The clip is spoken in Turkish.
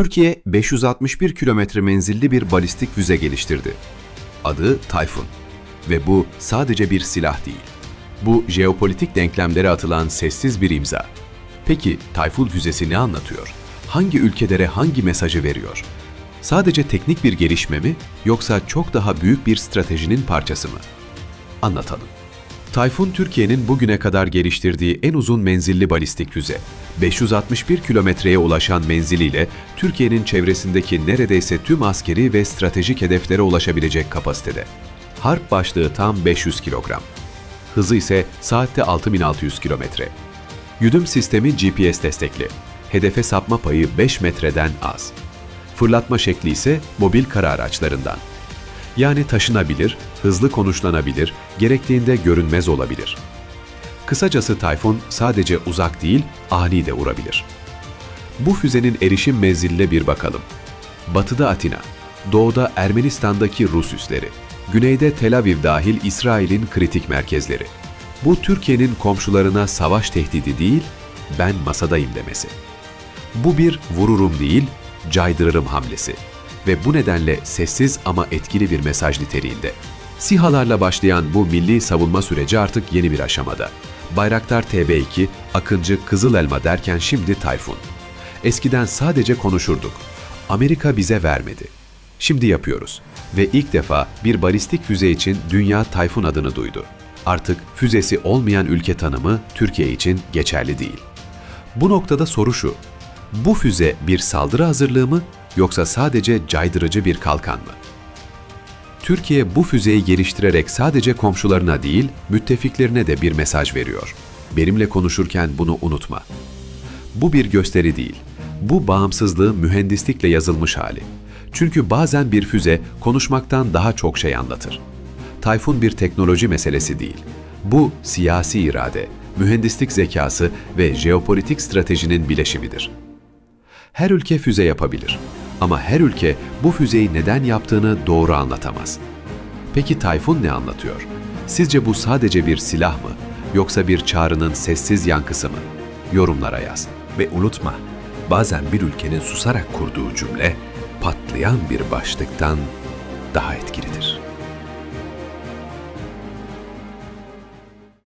Türkiye 561 kilometre menzilli bir balistik füze geliştirdi. Adı Tayfun. Ve bu sadece bir silah değil. Bu jeopolitik denklemlere atılan sessiz bir imza. Peki Tayfun füzesi ne anlatıyor? Hangi ülkelere hangi mesajı veriyor? Sadece teknik bir gelişme mi yoksa çok daha büyük bir stratejinin parçası mı? Anlatalım. Tayfun Türkiye'nin bugüne kadar geliştirdiği en uzun menzilli balistik füze. 561 kilometreye ulaşan menziliyle Türkiye'nin çevresindeki neredeyse tüm askeri ve stratejik hedeflere ulaşabilecek kapasitede. Harp başlığı tam 500 kilogram. Hızı ise saatte 6600 kilometre. Güdüm sistemi GPS destekli. Hedefe sapma payı 5 metreden az. Fırlatma şekli ise mobil kara araçlarından. Yani taşınabilir, hızlı konuşlanabilir, gerektiğinde görünmez olabilir. Kısacası Tayfun sadece uzak değil, ani de vurabilir. Bu füzenin erişim menziline bir bakalım. Batıda Atina, doğuda Ermenistan'daki Rus üsleri, güneyde Tel Aviv dahil İsrail'in kritik merkezleri. Bu Türkiye'nin komşularına savaş tehdidi değil, ben masadayım demesi. Bu bir vururum değil, caydırırım hamlesi ve bu nedenle sessiz ama etkili bir mesaj niteliğinde. SİHA'larla başlayan bu milli savunma süreci artık yeni bir aşamada. Bayraktar TB2, Akıncı, Kızıl Elma derken şimdi Tayfun. Eskiden sadece konuşurduk. Amerika bize vermedi. Şimdi yapıyoruz. Ve ilk defa bir balistik füze için dünya Tayfun adını duydu. Artık füzesi olmayan ülke tanımı Türkiye için geçerli değil. Bu noktada soru şu. Bu füze bir saldırı hazırlığı mı yoksa sadece caydırıcı bir kalkan mı? Türkiye bu füzeyi geliştirerek sadece komşularına değil, müttefiklerine de bir mesaj veriyor. Benimle konuşurken bunu unutma. Bu bir gösteri değil. Bu bağımsızlığın mühendislikle yazılmış hali. Çünkü bazen bir füze konuşmaktan daha çok şey anlatır. Tayfun bir teknoloji meselesi değil. Bu siyasi irade, mühendislik zekası ve jeopolitik stratejinin bileşimidir. Her ülke füze yapabilir. Ama her ülke bu füzeyi neden yaptığını doğru anlatamaz. Peki Tayfun ne anlatıyor? Sizce bu sadece bir silah mı? Yoksa bir çağrının sessiz yankısı mı? Yorumlara yaz. Ve unutma, bazen bir ülkenin susarak kurduğu cümle patlayan bir başlıktan daha etkilidir.